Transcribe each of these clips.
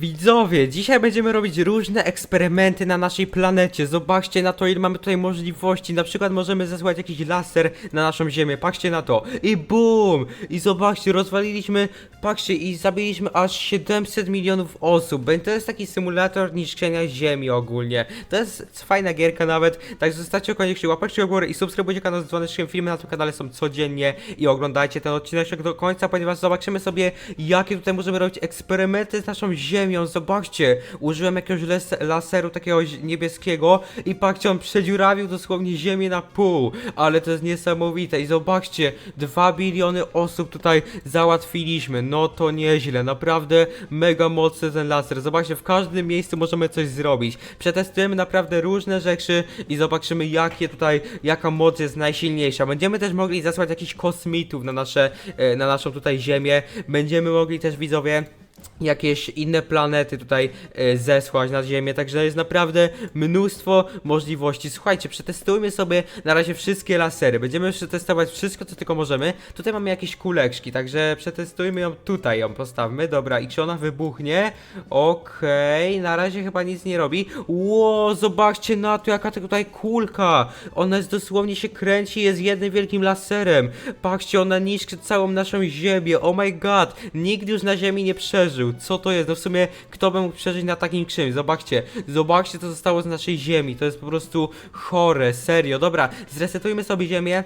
Widzowie, dzisiaj będziemy robić różne eksperymenty na naszej planecie. Zobaczcie na to, ile mamy tutaj możliwości. Na przykład możemy zesłać jakiś laser na naszą Ziemię. Patrzcie na to. I BUM! I zobaczcie, rozwaliliśmy, patrzcie, i zabiliśmy aż 700 milionów osób. To jest taki symulator niszczenia Ziemi ogólnie. To jest fajna gierka nawet. Także zostawcie koniecznie łapeczkę w górę i subskrybujcie kanał z dzwoneczkiem. Filmy na tym kanale są codziennie i oglądajcie ten odcinek do końca, ponieważ zobaczymy sobie, jakie tutaj możemy robić eksperymenty z naszą Ziemią. Zobaczcie, użyłem jakiegoś les- laseru takiego niebieskiego i patrzcie, on przedziurawił dosłownie Ziemię na pół. Ale to jest niesamowite i zobaczcie, 2 biliony osób tutaj załatwiliśmy. No to nieźle, naprawdę mega mocny ten laser. Zobaczcie, w każdym miejscu możemy coś zrobić. Przetestujemy naprawdę różne rzeczy i zobaczymy, jakie tutaj, jaka moc jest najsilniejsza. Będziemy też mogli zasłać jakichś kosmitów na nasze, e, na naszą tutaj Ziemię. Będziemy mogli też widzowie jakieś inne planety tutaj e, zesłać na Ziemię, także jest naprawdę mnóstwo możliwości. Słuchajcie, przetestujmy sobie na razie wszystkie lasery. Będziemy przetestować wszystko, co tylko możemy. Tutaj mamy jakieś kuleczki, także przetestujmy ją tutaj, ją postawmy. Dobra, i czy ona wybuchnie? Okej, na razie chyba nic nie robi. Ło, zobaczcie na to, jaka to tutaj kulka. Ona jest dosłownie się kręci, jest jednym wielkim laserem. Patrzcie, ona niszczy całą naszą ziemię. Oh my god, nikt już na ziemi nie przeżył. Co to jest? No w sumie, kto by mógł przeżyć na takim czymś? Zobaczcie, zobaczcie, co zostało z naszej ziemi. To jest po prostu chore, serio. Dobra, zresetujmy sobie ziemię.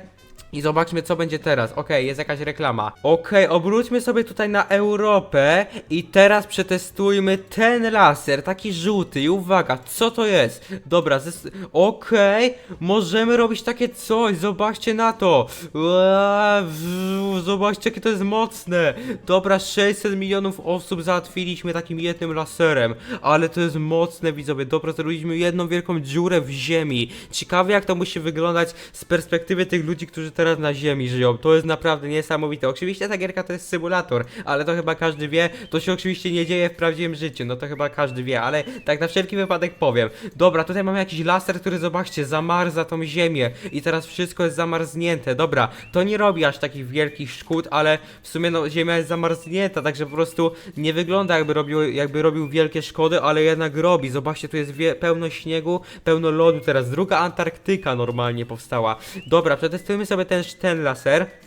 I zobaczmy, co będzie teraz. Okej, jest jakaś reklama. Okej, obróćmy sobie tutaj na Europę i teraz przetestujmy ten laser, taki żółty. I uwaga, co to jest? Dobra, zes- okej, możemy robić takie coś. Zobaczcie na to. W- Zobaczcie, jakie to jest mocne. Dobra, 600 milionów osób załatwiliśmy takim jednym laserem. Ale to jest mocne, widzowie. Dobra, zrobiliśmy jedną wielką dziurę w ziemi. Ciekawe, jak to musi wyglądać z perspektywy tych ludzi, którzy teraz na ziemi żyją. To jest naprawdę niesamowite. Oczywiście ta gierka to jest symulator, ale to chyba każdy wie. To się oczywiście nie dzieje w prawdziwym życiu. No to chyba każdy wie, ale tak na wszelki wypadek powiem. Dobra, tutaj mamy jakiś laser, który zobaczcie, zamarza tą ziemię. I teraz wszystko jest zamarznięte. Dobra, to nie robi aż takich wielkich szkód, ale w sumie no ziemia jest zamarznięta, także po prostu nie wygląda jakby robił, jakby robił wielkie szkody, ale jednak robi. Zobaczcie, tu jest pełno śniegu, pełno lodu teraz. Druga Antarktyka normalnie powstała. Dobra, przetestujmy sobie ten, ten laser.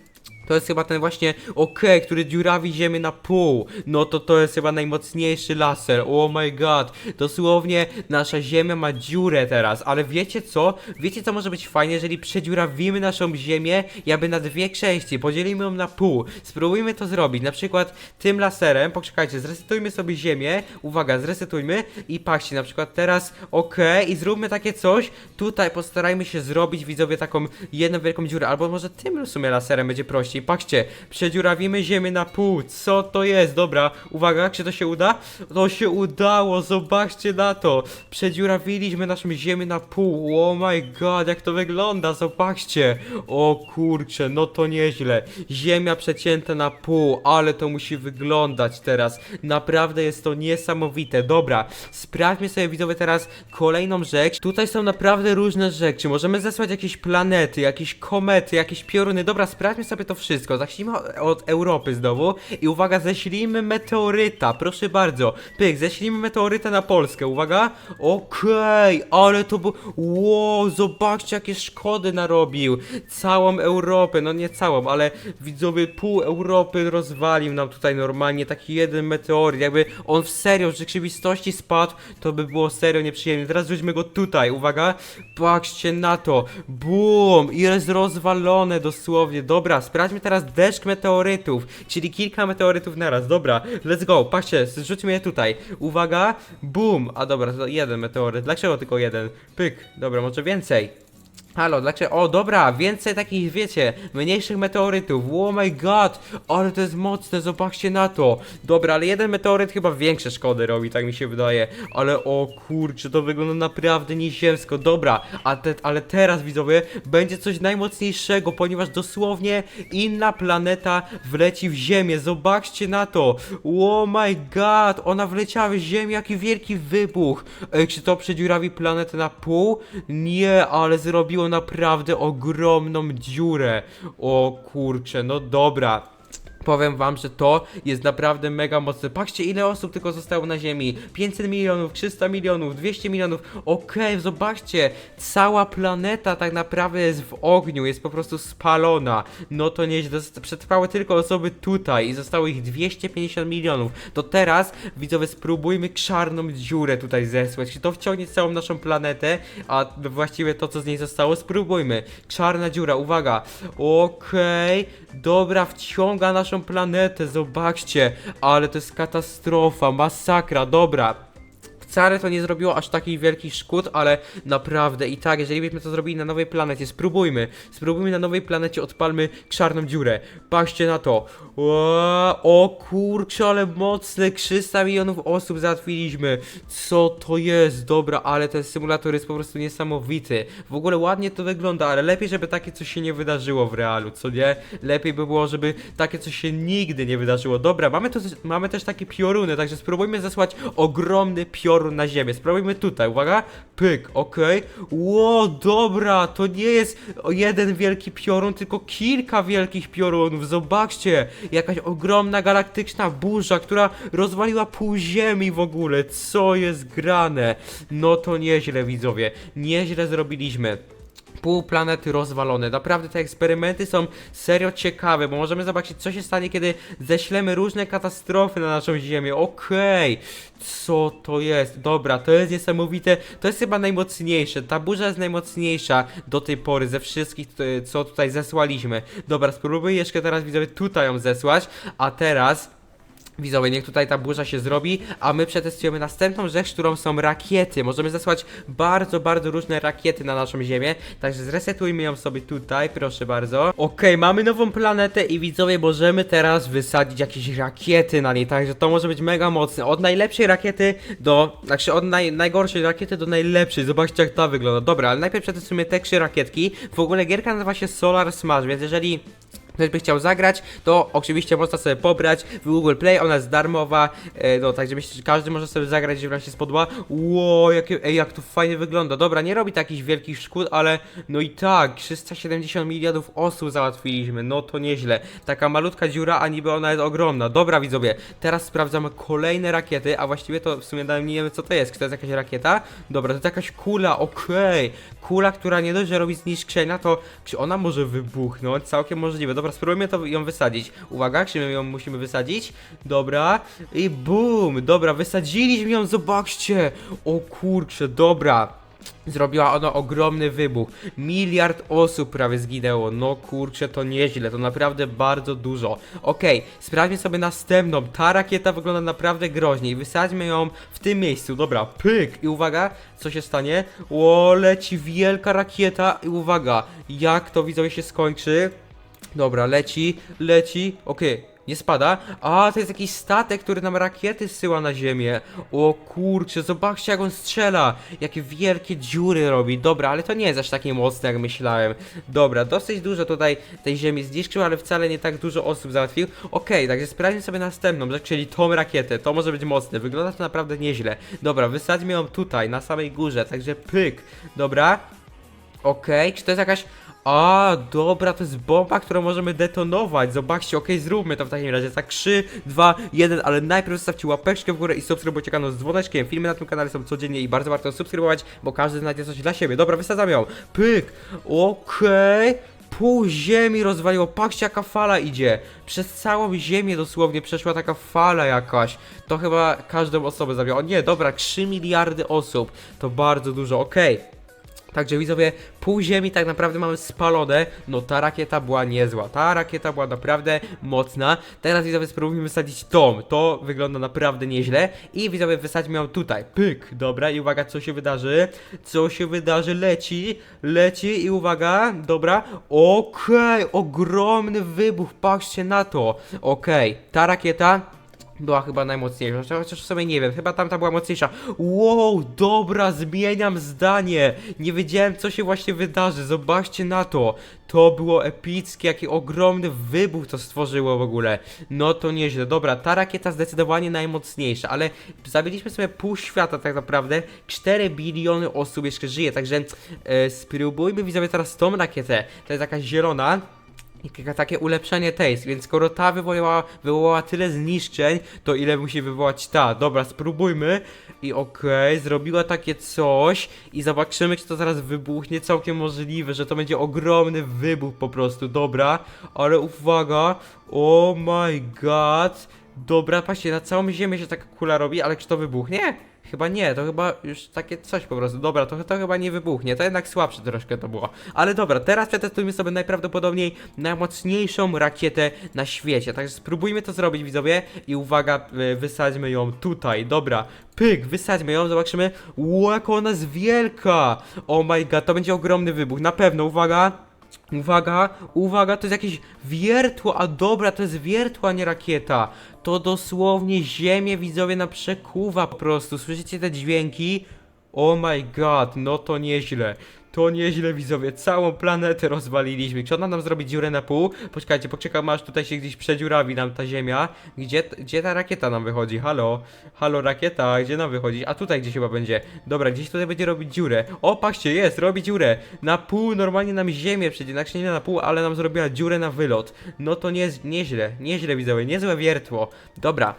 To jest chyba ten właśnie OK, który dziurawi ziemię na pół. No to to jest chyba najmocniejszy laser. Oh my god. Dosłownie nasza ziemia ma dziurę teraz. Ale wiecie co? Wiecie co może być fajnie, jeżeli przedziurawimy naszą ziemię jakby na dwie części. Podzielimy ją na pół. Spróbujmy to zrobić. Na przykład tym laserem. Poczekajcie, zresetujmy sobie ziemię. Uwaga, zresetujmy. I patrzcie, na przykład teraz OK. I zróbmy takie coś. Tutaj postarajmy się zrobić widzowie taką jedną wielką dziurę. Albo może tym w sumie laserem będzie prościej. Patrzcie, przedziurawimy ziemię na pół. Co to jest? Dobra, uwaga, czy to się uda? To się udało, zobaczcie na to. Przedziurawiliśmy naszą ziemię na pół. Oh my god, jak to wygląda, zobaczcie. O kurczę, no to nieźle. Ziemia przecięta na pół, ale to musi wyglądać teraz. Naprawdę jest to niesamowite. Dobra, sprawdźmy sobie widzowie teraz kolejną rzecz. Tutaj są naprawdę różne rzeczy. Możemy zesłać jakieś planety, jakieś komety, jakieś pioruny. Dobra, sprawdźmy sobie to wszystko. Zacznijmy o- od Europy znowu. I uwaga, ześlijmy meteoryta. Proszę bardzo. Pyk, ześlijmy meteoryta na Polskę. Uwaga. Okej, ale to było... Wow, zobaczcie jakie szkody narobił. Całą Europę, no nie całą, ale widzowie pół Europy rozwalił nam tutaj normalnie taki jeden meteoryt. Jakby on w serio, w rzeczywistości spadł, to by było serio nieprzyjemnie. Teraz rzućmy go tutaj, uwaga. Patrzcie na to. Bum, i jest rozwalone dosłownie. Dobra, sprawdźmy teraz deszcz meteorytów, czyli kilka meteorytów naraz. Dobra, let's go. Patrzcie, zrzućmy je tutaj. Uwaga, bum. A dobra, to jeden meteoryt. Dlaczego tylko jeden? Pyk. Dobra, może więcej. Halo, dlaczego? O, dobra, więcej takich, wiecie, mniejszych meteorytów. Oh my god, ale to jest mocne, zobaczcie na to. Dobra, ale jeden meteoryt chyba większe szkody robi, tak mi się wydaje. Ale o kurczę, to wygląda naprawdę nieziemsko. Dobra, a te, ale teraz widzowie, będzie coś najmocniejszego, ponieważ dosłownie inna planeta wleci w Ziemię. Zobaczcie na to. Oh my god, ona wleciała w Ziemię, jaki wielki wybuch. Ej, czy to przedziurawi planetę na pół? Nie, ale zrobiło naprawdę ogromną dziurę. O kurczę, no dobra. Powiem wam, że to jest naprawdę mega mocne. Patrzcie, ile osób tylko zostało na ziemi. 500 milionów, 300 milionów, 200 milionów. Okej, zobaczcie, cała planeta tak naprawdę jest w ogniu, jest po prostu spalona. No to nieźle, przetrwały tylko osoby tutaj i zostało ich 250 milionów. To teraz, widzowie, spróbujmy czarną dziurę tutaj zesłać. Czy to wciągnie całą naszą planetę, a właściwie to, co z niej zostało, spróbujmy. Czarna dziura, uwaga. Okej, dobra, wciąga naszą planetę, zobaczcie. Ale to jest katastrofa, masakra, dobra. Wcale to nie zrobiło aż takich wielkich szkód, ale naprawdę i tak, jeżeli byśmy to zrobili na nowej planecie, spróbujmy, spróbujmy na nowej planecie, odpalmy czarną dziurę. Patrzcie na to. Ła, O kurczę, ale mocne, 300 milionów osób załatwiliśmy. Co to jest? Dobra, ale ten symulator jest po prostu niesamowity. W ogóle ładnie to wygląda, ale lepiej, żeby takie coś się nie wydarzyło w realu, co nie? Lepiej by było, żeby takie coś się nigdy nie wydarzyło. Dobra, mamy, to, mamy też takie pioruny, także spróbujmy zesłać ogromny piorun na ziemię. Spróbujmy tutaj, uwaga. Pyk, okej. Ło, dobra, to nie jest jeden wielki piorun, tylko kilka wielkich piorunów. Zobaczcie, jakaś ogromna galaktyczna burza, która rozwaliła pół ziemi w ogóle. Co jest grane? No to nieźle, widzowie. Nieźle zrobiliśmy pół planety rozwalone. Naprawdę te eksperymenty są serio ciekawe, bo możemy zobaczyć, co się stanie, kiedy ześlemy różne katastrofy na naszą Ziemię. Okej, co to jest? Dobra, to jest niesamowite. To jest chyba najmocniejsze. Ta burza jest najmocniejsza do tej pory ze wszystkich, t- co tutaj zesłaliśmy. Dobra, spróbuję jeszcze teraz widzowie tutaj ją zesłać, a teraz Widzowie, niech tutaj ta burza się zrobi, a my przetestujemy następną rzecz, którą są rakiety. Możemy zesłać bardzo, bardzo różne rakiety na naszą Ziemię, także zresetujmy ją sobie tutaj, proszę bardzo. Okej, mamy nową planetę i widzowie, możemy teraz wysadzić jakieś rakiety na niej, także to może być mega mocne. Od najlepszej rakiety do, znaczy od naj, najgorszej rakiety do najlepszej. Zobaczcie jak ta wygląda. Dobra, ale najpierw przetestujmy te trzy rakietki. W ogóle gierka nazywa się Solar Smash, więc jeżeli ktoś by chciał zagrać, to oczywiście można sobie pobrać w Google Play, ona jest darmowa, e, no także myślę, że każdy może sobie zagrać, jeżeli wam się spodoba. Ło, jakie, ej, jak to fajnie wygląda. Dobra, nie robi takich wielkich szkód, ale no i tak, 370 milionów osób załatwiliśmy, no to nieźle. Taka malutka dziura, a niby ona jest ogromna. Dobra, widzowie, teraz sprawdzamy kolejne rakiety, a właściwie to w sumie nawet nie wiemy co to jest. Czy to jest jakaś rakieta? Dobra, to jest jakaś kula, okej. Kula, która nie dość, że robi zniszczenia, to czy ona może wybuchnąć? Całkiem możliwe. Dobra, spróbujmy to ją wysadzić. Uwaga, czy my ją musimy wysadzić? Dobra. I bum! Dobra, wysadziliśmy ją, zobaczcie! O kurczę, dobra. Zrobiła ona ogromny wybuch. Miliard osób prawie zginęło. No kurczę, to nieźle, to naprawdę bardzo dużo. Okej, sprawdźmy sobie następną. Ta rakieta wygląda naprawdę groźnie wysadźmy ją w tym miejscu. Dobra, pyk! I uwaga, co się stanie? O, leci wielka rakieta i uwaga, jak to widzowie się skończy. Dobra, leci, leci, okej. Nie spada. A, to jest jakiś statek, który nam rakiety zsyła na ziemię. O kurczę, zobaczcie jak on strzela. Jakie wielkie dziury robi. Dobra, ale to nie jest aż takie mocne jak myślałem. Dobra, dosyć dużo tutaj tej ziemi zniszczył, ale wcale nie tak dużo osób załatwił. Okej, także sprawdźmy sobie następną rzecz, czyli tą rakietę. To może być mocne. Wygląda to naprawdę nieźle. Dobra, wysadźmy ją tutaj, na samej górze. Także pyk. Dobra. Okej, czy to jest jakaś... A, dobra, to jest bomba, którą możemy detonować. Zobaczcie, okej, zróbmy to w takim razie. Tak, 3, 2, 1, ale najpierw zostawcie łapeczkę w górę i subskrybujcie kanał z dzwoneczkiem. Filmy na tym kanale są codziennie i bardzo warto subskrybować, bo każdy znajdzie coś dla siebie. Dobra, wysadzam ją. Pyk, okej. Pół ziemi rozwaliło, patrzcie jaka fala idzie. Przez całą ziemię dosłownie przeszła taka fala jakaś. To chyba każdą osobę zabiło. O nie, dobra, 3 miliardy osób. To bardzo dużo, okej. Także widzowie, pół ziemi tak naprawdę mamy spalone. No ta rakieta była niezła. Ta rakieta była naprawdę mocna. Teraz widzowie spróbujmy wysadzić tom. To wygląda naprawdę nieźle. I widzowie wysadźmy ją tutaj. Pyk. Dobra i uwaga co się wydarzy. Co się wydarzy? Leci. Leci i uwaga. Dobra. Okej. Ogromny wybuch. Patrzcie na to. Okej. Ta rakieta była chyba najmocniejsza, chociaż w sumie nie wiem, chyba tamta była mocniejsza. Wow, dobra, zmieniam zdanie. Nie wiedziałem, co się właśnie wydarzy. Zobaczcie na to. To było epickie, jaki ogromny wybuch to stworzyło w ogóle. No to nieźle. Dobra, ta rakieta zdecydowanie najmocniejsza, ale zabiliśmy sobie pół świata tak naprawdę. 4 biliony osób jeszcze żyje, także e, spróbujmy widzowie teraz tą rakietę. To jest jakaś zielona. Takie ulepszenie taste, więc skoro ta wywołała, wywołała tyle zniszczeń, to ile musi wywołać ta? Dobra, spróbujmy. I okej, zrobiła takie coś i zobaczymy, czy to zaraz wybuchnie. Całkiem możliwe, że to będzie ogromny wybuch po prostu, dobra. Ale uwaga, oh my god. Dobra, patrzcie, na całą ziemię się taka kula robi, ale czy to wybuchnie? Chyba nie, to chyba już takie coś po prostu. Dobra, to, to chyba nie wybuchnie, to jednak słabsze troszkę to było. Ale dobra, teraz przetestujmy sobie najprawdopodobniej najmocniejszą rakietę na świecie. Także spróbujmy to zrobić, widzowie. I uwaga, y, wysadźmy ją tutaj. Dobra, pyk, wysadźmy ją, zobaczymy. Ło, ona jest wielka! Oh my god, to będzie ogromny wybuch, na pewno, uwaga. Uwaga, uwaga, to jest jakieś wiertło, a dobra, to jest wiertło, a nie rakieta. To dosłownie ziemię widzowie na przekuwa po prostu. Słyszycie te dźwięki? Oh my god, no to nieźle. To nieźle widzowie, całą planetę rozwaliliśmy. Czy ona nam zrobi dziurę na pół? Poczekajcie, poczekam aż tutaj się gdzieś przedziurawi nam ta ziemia. Gdzie, gdzie ta rakieta nam wychodzi? Halo? Halo rakieta, gdzie nam wychodzi? A tutaj gdzieś chyba będzie. Dobra, gdzieś tutaj będzie robić dziurę. O, patrzcie, jest, robi dziurę. Na pół normalnie nam ziemię przejdzie, znaczy nie na pół, ale nam zrobiła dziurę na wylot. No to nie, nieźle, nieźle widzowie, niezłe wiertło. Dobra,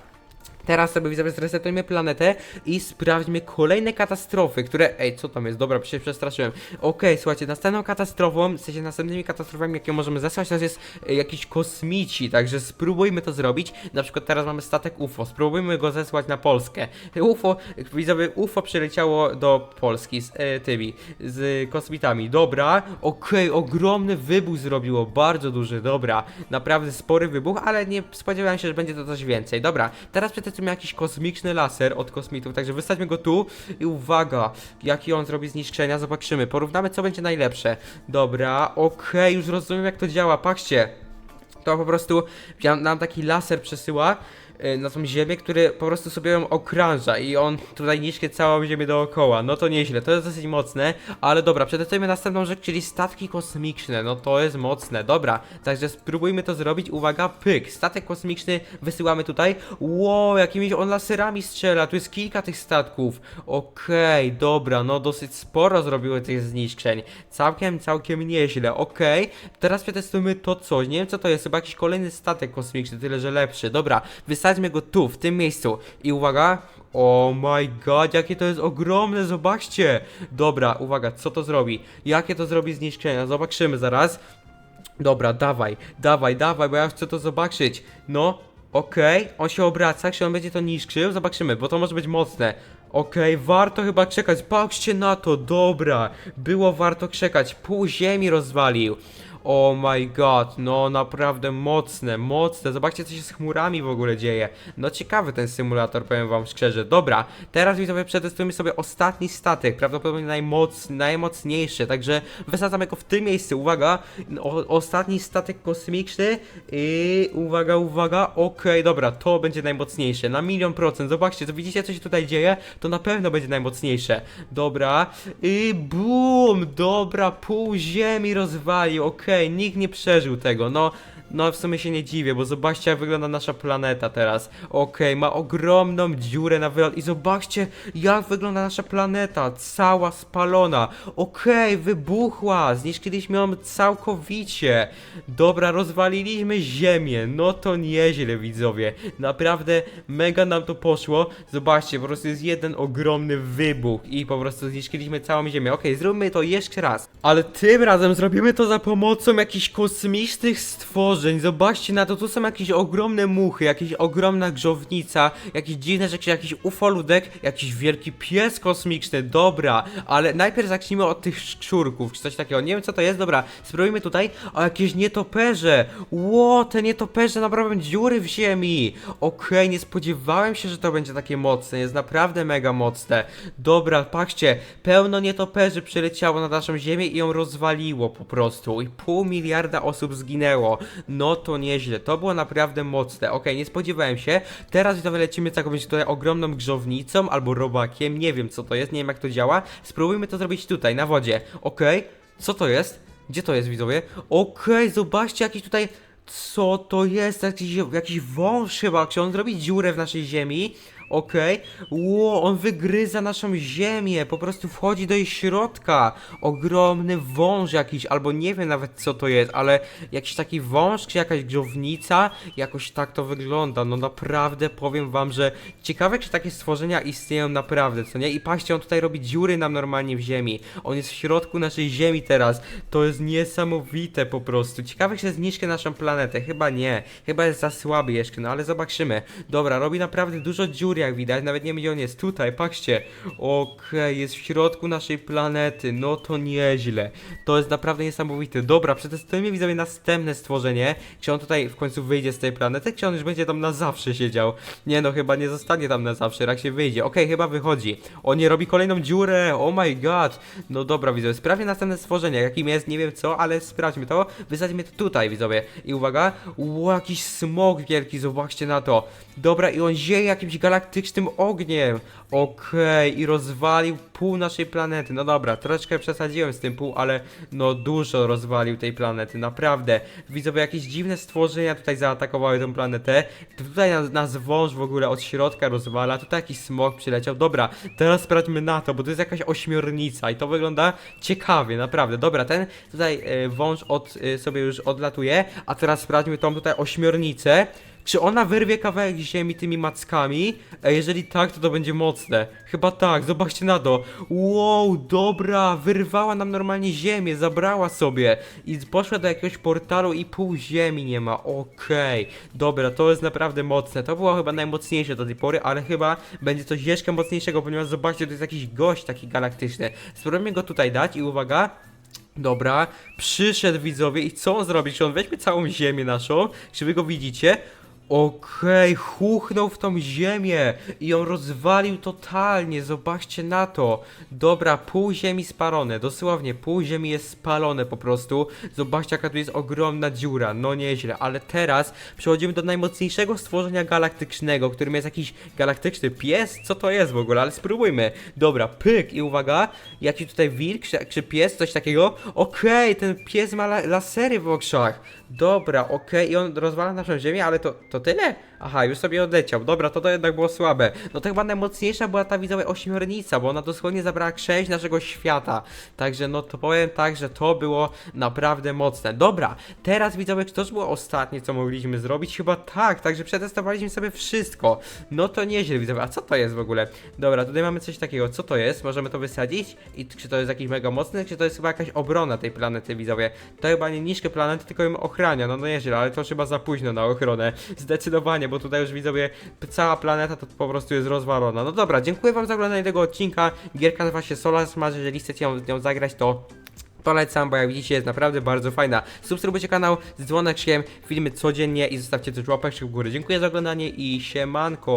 Teraz sobie widzowie zresetujmy planetę i sprawdźmy kolejne katastrofy, które... Ej, co tam jest? Dobra, się przestraszyłem. Okej, słuchajcie, następną katastrofą, w sensie następnymi katastrofami, jakie możemy zesłać, to jest e, jakiś kosmici, także spróbujmy to zrobić. Na przykład teraz mamy statek UFO, spróbujmy go zesłać na Polskę. UFO, widzowie, UFO przyleciało do Polski z e, tymi, z kosmitami. Dobra, okej, ogromny wybuch zrobiło, bardzo duży, dobra. Naprawdę spory wybuch, ale nie spodziewałem się, że będzie to coś więcej. Dobra, teraz przetestujmy jakiś kosmiczny laser od kosmitów, także wystawmy go tu i uwaga, jaki on zrobi zniszczenia, zobaczymy. Porównamy, co będzie najlepsze. Dobra, okej, już rozumiem, jak to działa, patrzcie. To po prostu nam taki laser przesyła na tą ziemię, który po prostu sobie ją okrąża i on tutaj niszczy całą ziemię dookoła. No to nieźle, to jest dosyć mocne, ale dobra, przetestujmy następną rzecz, czyli statki kosmiczne. No to jest mocne, dobra. Także spróbujmy to zrobić. Uwaga, pyk. Statek kosmiczny wysyłamy tutaj. Wow, jakimiś on laserami strzela. Tu jest kilka tych statków. Okej, dobra, no dosyć sporo zrobiły tych zniszczeń. Całkiem, całkiem nieźle. Okej, teraz przetestujmy to coś. Nie wiem co to jest, chyba jakiś kolejny statek kosmiczny, tyle że lepszy. Dobra, wysadźmy go tu, w tym miejscu. I uwaga. Oh my god, jakie to jest ogromne, zobaczcie! Dobra, uwaga, co to zrobi? Jakie to zrobi zniszczenia? Zobaczymy zaraz. Dobra, dawaj, dawaj, dawaj, bo ja chcę to zobaczyć. No, okej, on się obraca, czy on będzie to niszczył? Zobaczymy, bo to może być mocne. Okej, warto chyba czekać. Patrzcie na to, dobra. Było warto czekać. Pół ziemi rozwalił. Oh my god, no naprawdę mocne, mocne. Zobaczcie, co się z chmurami w ogóle dzieje. No ciekawy ten symulator, powiem wam szczerze. Dobra, teraz widzowie przetestujemy sobie ostatni statek, prawdopodobnie najmoc, najmocniejszy, także wysadzamy go w tym miejscu. Uwaga, o, ostatni statek kosmiczny i uwaga, uwaga, okej, dobra, to będzie najmocniejsze, na milion procent. Zobaczcie, to widzicie, co się tutaj dzieje? To na pewno będzie najmocniejsze. Dobra, i bum, dobra, pół ziemi rozwalił, okej, nikt nie przeżył tego, no. No w sumie się nie dziwię, bo zobaczcie jak wygląda nasza planeta teraz. Okej, ma ogromną dziurę na wylot i zobaczcie jak wygląda nasza planeta, cała spalona. Okej, wybuchła, zniszczyliśmy ją całkowicie. Dobra, rozwaliliśmy ziemię, no to nieźle widzowie. Naprawdę mega nam to poszło. Zobaczcie, po prostu jest jeden ogromny wybuch i po prostu zniszczyliśmy całą ziemię. Okej, zróbmy to jeszcze raz. Ale tym razem zrobimy to za pomocą jakichś kosmicznych stworzeń. Zobaczcie na to, tu są jakieś ogromne muchy, jakaś ogromna grzownica, jakieś dziwne rzeczy, jakiś ufoludek, jakiś wielki pies kosmiczny, dobra, ale najpierw zacznijmy od tych szczurków, czy coś takiego, nie wiem co to jest, dobra, spróbujmy tutaj, a jakieś nietoperze, ło, te nietoperze naprawdę dziury w ziemi, okej, nie spodziewałem się, że to będzie takie mocne, jest naprawdę mega mocne, dobra, patrzcie, pełno nietoperzy przyleciało na naszą ziemię i ją rozwaliło po prostu, i pół miliarda osób zginęło, no to nieźle, to było naprawdę mocne, okej, nie spodziewałem się, teraz widzowie lecimy z jakąś tutaj ogromną grzownicą albo robakiem, nie wiem co to jest, nie wiem jak to działa, spróbujmy to zrobić tutaj, na wodzie, okej, co to jest? Gdzie to jest widzowie? Okej, zobaczcie jakiś tutaj co to jest? Jakiś, jakiś wąż chyba, czy on zrobi dziurę w naszej ziemi? Okej. Ło, on wygryza naszą ziemię, po prostu wchodzi do jej środka. Ogromny wąż jakiś, albo nie wiem nawet co to jest, ale jakiś taki wąż, czy jakaś grzownica, jakoś tak to wygląda. No naprawdę powiem wam, że ciekawe, czy takie stworzenia istnieją naprawdę, co nie? I patrzcie, on tutaj robi dziury nam normalnie w ziemi. On jest w środku naszej ziemi teraz. To jest niesamowite po prostu. Ciekawe, czy zniszczy naszą planetę. Chyba nie. Chyba jest za słaby jeszcze, no ale zobaczymy. Dobra, robi naprawdę dużo dziur, jak widać. Nawet nie wiem, on jest. Tutaj, patrzcie. Okej, jest w środku naszej planety. No to nieźle. To jest naprawdę niesamowite. Dobra, przetestujemy widzowie następne stworzenie. Czy on tutaj w końcu wyjdzie z tej planety, czy on już będzie tam na zawsze siedział? Nie no, chyba nie zostanie tam na zawsze, jak się wyjdzie. Okej, chyba wychodzi. On nie robi kolejną dziurę. Oh my god. No dobra, widzowie, sprawdźmy następne stworzenie. Jakim jest, nie wiem co, ale sprawdźmy to. Wysadzimy to tutaj, widzowie. I uwaga. Ło, jakiś smog wielki, zobaczcie na to. Dobra, i on zieje jakimś galaktycznym ogniem. Okej, i rozwalił pół naszej planety. No dobra, troszeczkę przesadziłem z tym pół, ale no dużo rozwalił tej planety, naprawdę. Widzowie, jakieś dziwne stworzenia tutaj zaatakowały tą planetę. Tutaj nas, nas wąż w ogóle od środka rozwala, tutaj jakiś smog przyleciał. Dobra, teraz sprawdźmy na to, bo to jest jakaś ośmiornica i to wygląda ciekawie, naprawdę. Dobra, ten tutaj e, wąż od, e, sobie już odlatuje, a teraz sprawdźmy tą tutaj ośmiornicę. Czy ona wyrwie kawałek ziemi tymi mackami? E, jeżeli tak, to to będzie mocne. Chyba tak, zobaczcie na to. Wow, dobra, wyrwała nam normalnie ziemię, zabrała sobie i poszła do jakiegoś portalu i pół ziemi nie ma. Okej, dobra, to jest naprawdę mocne. To było chyba najmocniejsze do tej pory, ale chyba będzie coś jeszcze mocniejszego, ponieważ zobaczcie, to jest jakiś gość taki galaktyczny. Spróbujmy go tutaj dać i uwaga. Dobra, przyszedł widzowie i co on zrobi? Czy on weźmie całą ziemię naszą? Czy wy go widzicie? Okej, chuchnął w tą ziemię i ją rozwalił totalnie, zobaczcie na to. Dobra, pół ziemi spalone, dosłownie pół ziemi jest spalone po prostu. Zobaczcie jaka tu jest ogromna dziura, no nieźle, ale teraz przechodzimy do najmocniejszego stworzenia galaktycznego, którym jest jakiś galaktyczny pies? Co to jest w ogóle? Ale spróbujmy. Dobra, pyk i uwaga, jaki tutaj wilk czy, czy pies, coś takiego? Okej, ten pies ma la lasery w oczach. Dobra, okej, i on rozwala naszą ziemię, ale to, to tyle? Aha, już sobie odleciał. Dobra, to to jednak było słabe. No to chyba najmocniejsza była ta widzowa ośmiornica, bo ona dosłownie zabrała część naszego świata. Także no to powiem tak, że to było naprawdę mocne. Dobra, teraz widzowie, czy to już było ostatnie, co mogliśmy zrobić? Chyba tak, także przetestowaliśmy sobie wszystko. No to nieźle widzowie, a co to jest w ogóle? Dobra, tutaj mamy coś takiego, co to jest? Możemy to wysadzić? I czy to jest jakiś mega mocny, czy to jest chyba jakaś obrona tej planety widzowie? To chyba nie niszczy planety, tylko ją ochrania, no no nieźle, ale to już chyba za późno na ochronę. Zdecydowanie, bo tutaj już widzowie, cała planeta to po prostu jest rozwalona. No dobra, dziękuję wam za oglądanie tego odcinka. Gierka nazywa się Solar Smash, jeżeli chcecie ją, nią zagrać, to polecam, bo jak widzicie jest naprawdę bardzo fajna. Subskrybujcie kanał z dzwoneczkiem, filmy codziennie i zostawcie też łapeczkę w górę. Dziękuję za oglądanie i siemanko!